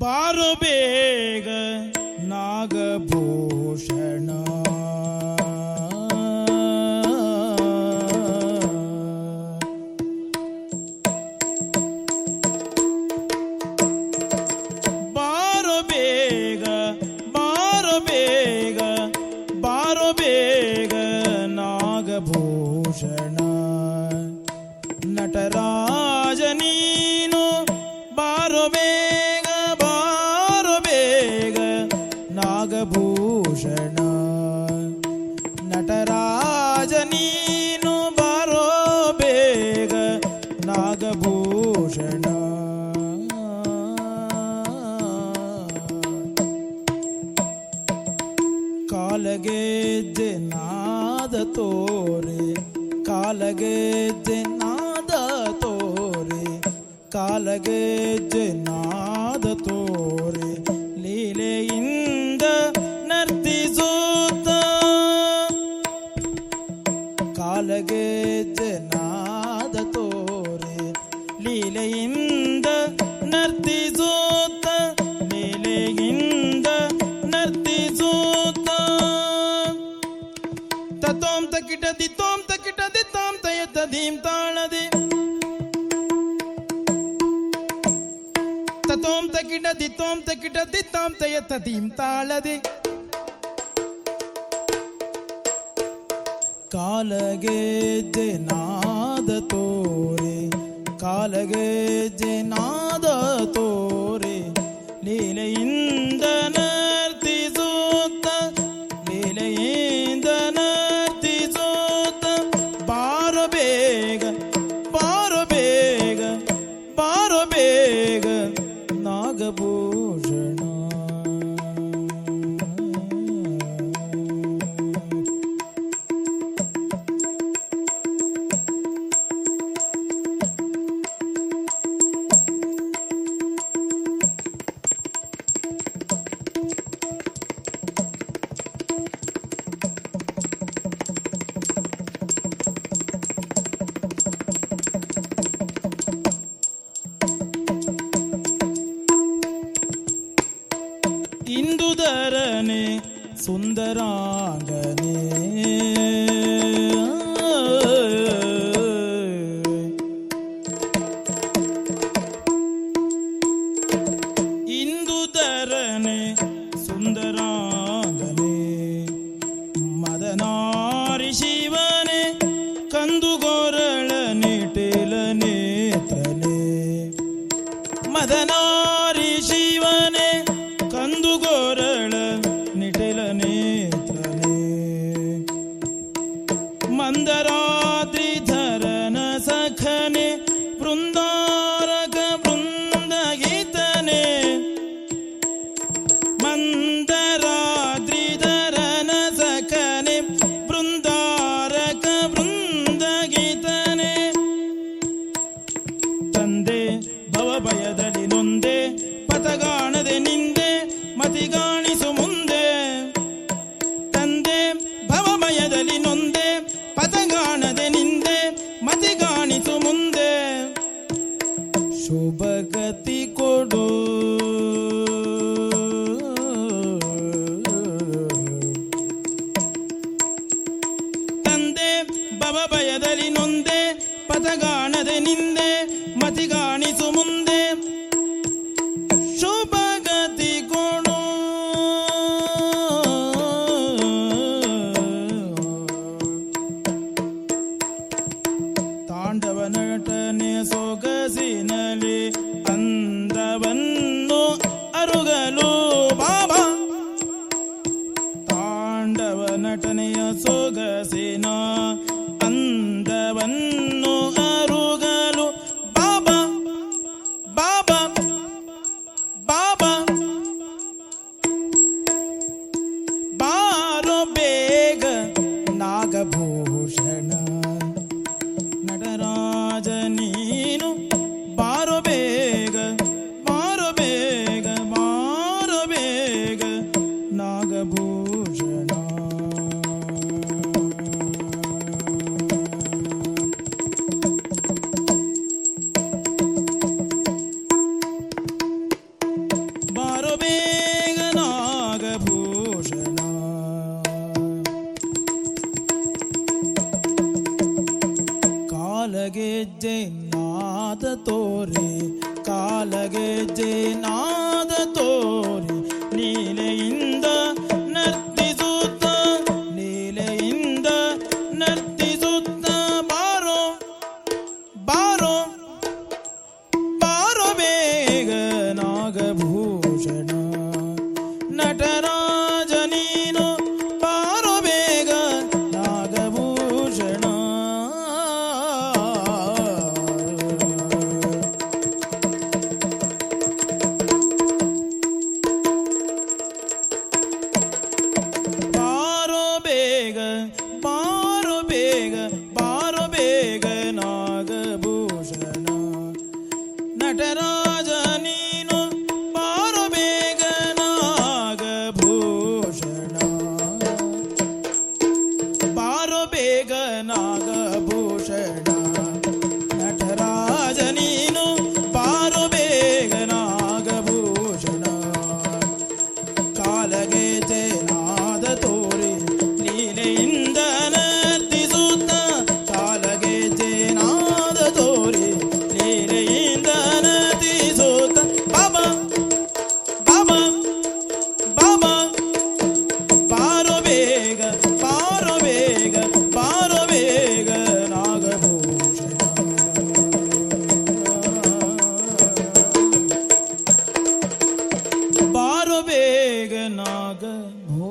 ಬಾರು ಬೇಗ ನಾಗಭೂಷ ನಾದ ತೋರೆ ಕಾಲಗೆಜ್ಜೆ ನಾದ ತೋರೆ ಕಾಲಗೆಜ್ಜೆ ನಾದ ತೋರೆ. තෙකට දිත්තාම් තයත තීම් තාලදේ ಕಾಲಗೆಜ್ಜೆ ನಾದ ತೋರೆ ಕಾಲಗೆಜ್ಜೆ ನಾದ சுந்தரா ಸವಿಗಾಣಿಸು ಮುಂದೆ, ತಂದೆ ಭವಮಯದಲ್ಲಿ ನೊಂದೆ, ಪದಗಾಣದೆ ನಿಂದೆ, ಮತಿಗಾಣಿಸು ಮುಂದೆ. ಶುಭಗತಿ ಕೊಡು. ತಂದೆ ಭವಭಯದಲ್ಲಿ ನೊಂದೆ, ಪದಗಾಣದೆ ನಿಂದೆ, ಮತಿಗಾಣಿಸು ಮುಂದೆ. ಕಂಡವನಟನೆ ಸೊಗಸಿನಲಿ ಅಂದವನ್ನು ಅರುಗಲು ಬಾಬಾ ಪಾಂಡವ ನಟನೆಯ ಸೊಗಸಿನ ಕಾಲಗೆಜ್ಜೆ ನಾದ नागभूषण